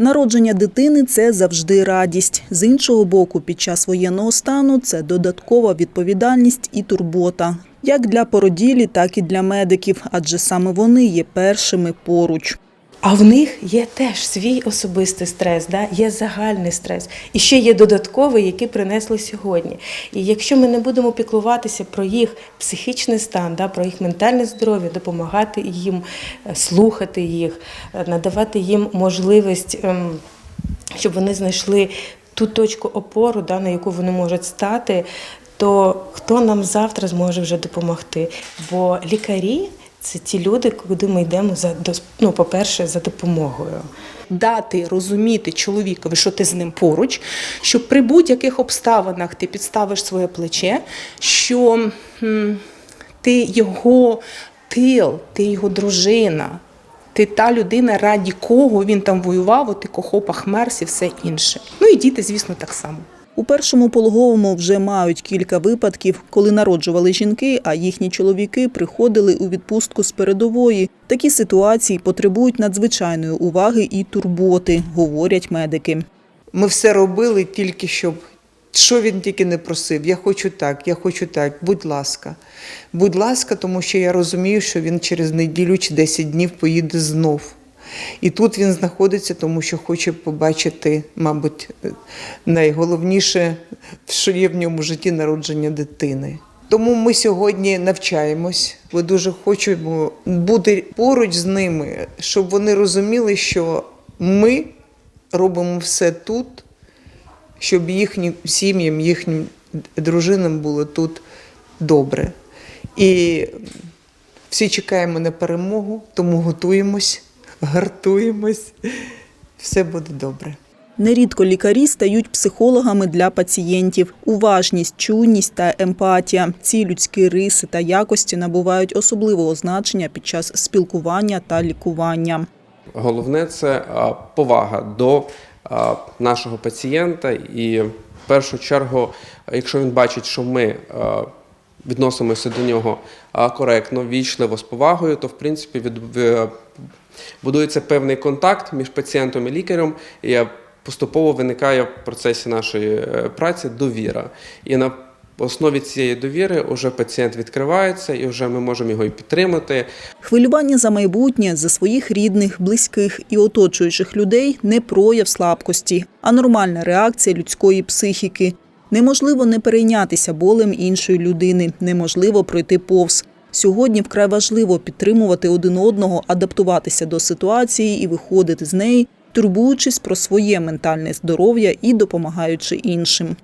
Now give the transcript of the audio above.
Народження дитини це завжди радість. З іншого боку, під час воєнного стану це додаткова відповідальність і турбота. Як для породілі, так і для медиків, адже саме вони є першими поруч. А в них є теж свій особистий стрес, да? є загальний стрес. І ще є додатковий, який принесли сьогодні. І якщо ми не будемо піклуватися про їх психічний стан, да? про їх ментальне здоров'я, допомагати їм, е, слухати їх, е, надавати їм можливість, ем, щоб вони знайшли ту точку опору, да, на яку вони можуть стати, то хто нам завтра зможе вже допомогти? Бо лікарі це ті люди, куди ми йдемо за ну, по-перше, за допомогою. дати розуміти чоловікові, що ти з ним поруч, що при будь-яких обставинах ти підставиш своє плече, що ти його тил, ти його дружина, ти та людина, раді кого він там воював, от і кохопах мерз і все інше. Ну і діти, звісно, так само. У першому пологовому вже мають кілька випадків, коли народжували жінки, а їхні чоловіки приходили у відпустку з передової. Такі ситуації потребують надзвичайної уваги і турботи, говорять медики. Ми все робили тільки щоб. Що він тільки не просив, я хочу так, я хочу так, будь ласка. Будь ласка, тому що я розумію, що він через неділю чи 10 днів поїде знов. І тут він знаходиться, тому що хоче побачити, мабуть, найголовніше, що є в ньому житті народження дитини. Тому ми сьогодні навчаємось. Ми дуже хочемо бути поруч з ними, щоб вони розуміли, що ми робимо все тут, щоб їхнім сім'ям, їхнім дружинам було тут добре. І всі чекаємо на перемогу, тому готуємось, гартуємось. Все буде добре. Нерідко лікарі стають психологами для пацієнтів. Уважність, чуйність та емпатія – ці людські риси та якості набувають особливого значення під час спілкування та лікування. Головне це повага до нашого пацієнта, і в першу чергу, якщо він бачить, що ми відносимося до нього коректно, вічливо, з повагою, то в принципі від, будується певний контакт між пацієнтом і лікарем. І поступово виникає в процесі нашої е, праці довіра. І на основі цієї довіри вже пацієнт відкривається, і вже ми можемо його і підтримати, Хвилювання за майбутнє, за своїх рідних, близьких і оточуючих людей не прояв слабкості, а нормальна реакція людської психіки. Неможливо не перейнятися болем іншої людини, неможливо пройти повз. Сьогодні вкрай важливо підтримувати один одного, адаптуватися до ситуації і виходити з неї, турбуючись про своє ментальне здоров'я і допомагаючи іншим.